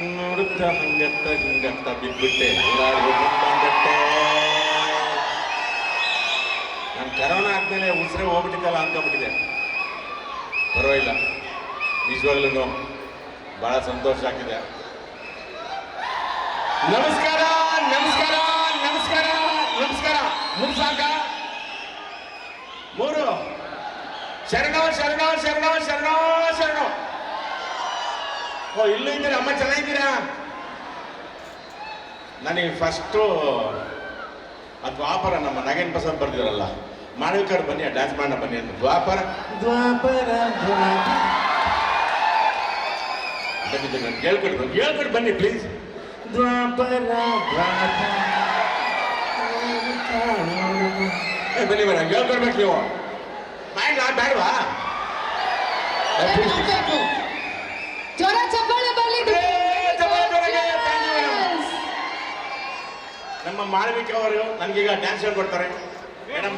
ನೋಡುತ್ತಾ ಹಂಗತ್ತ ಹಿಂಗತ್ತ ಬಿದ್ಬಿಟ್ಟೆ ಬಂದಟ್ಟೆ ನಾನು ಕರೋನಾ ಆದ್ಮೇಲೆ ಉಸಿರೇ ಹೋಗ್ಬಿಟ್ಟಿದ್ದಲ್ಲ ಅನ್ಕೊಂಬಿಟ್ಟಿದೆ ಪರವಾಗಿಲ್ಲ. ನಿಜವಾಗ್ಲೂ ಬಹಳ ಸಂತೋಷ ಆಗ್ತಿದೆ ನಮಸ್ಕಾರ ನಮಸ್ಕಾರ ನಮಸ್ಕಾರ ನಮಸ್ಕಾರ. ಮೂರು ಸಾಕ ಮೂರು. ಶರಣ ಶರಣ ಶರಣ ಶರಣ ಶರಣ. ಓ ಇಲ್ಲೂ ಇದ್ದೀರಾ? ಅಮ್ಮ ಚೆನ್ನಾಗಿದ್ದೀರಾ? ನನಗೆ ಫಸ್ಟು ಆ ದ್ವಾಪರ ನಮ್ಮ ನಗೇನ್ ಪ್ರಸಾದ್ ಬರ್ದಿರಲ್ಲ ಮಾಳವಿಕರ್ ಬನ್ನಿ ಡ್ಯಾನ್ಸ್ ಮಾಡೋಣ ಬನ್ನಿ ಅಂತ. ದ್ವಾಪರ? ದ್ವಾಪರ ಹೇಳ್ಕೊಡಿ ಬನ್ನಿ ಹೇಳ್ಕೊಡಿ ಬನ್ನಿ ಪ್ಲೀಸ್ ದ್ವಾಪರ ಬನ್ನಿ ಬನ್ನಿ ಹೇಳ್ಕೊಡ್ಬೇಕು ನೀವು. ಮಾಡ್ಲಾ ಮಾಳವಿಕ ಅವರು ನನಗೀಗ ಡ್ಯಾನ್ಸ್ ಹೇಳ್ಕೊಡ್ತಾರೆ madam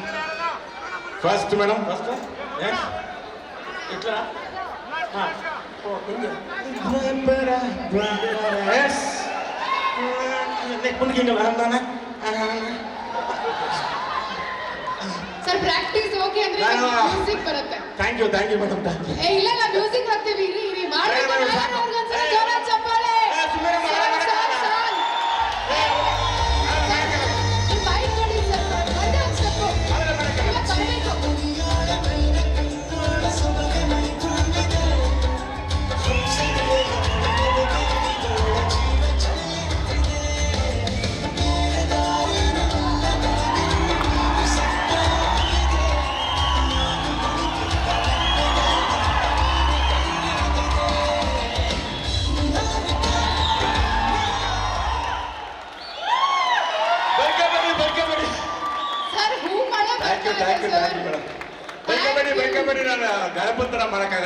first madam first ಇಟ್ಲ yes sir practice okay ಅಂದ್ರೆ ನಾನು- ಮ್ಯೂಸಿಕ್ ಬರುತ್ತೆ thank you thank you madam thank you ಏ ಇಲ್ಲ ಇಲ್ಲ ಮ್ಯೂಸಿಕ್ ಹಾಕ್ತೀವಿ ಇರಿ ಇರಿ ಮಾಡ್ಬೇಕು ಥ್ಯಾಂಕ್ ಯು ಬರ್ತಾ ಥ್ಯಾಂಕ್ ಇದೆ you thank you sir madam ಬೈಕಬೇಡಿ ಬೈಕಬೇಡಿ ನಾನು ಗಣಪತ್ರ ಮಾಡೋಕ್ಕಾಗಲ್ಲ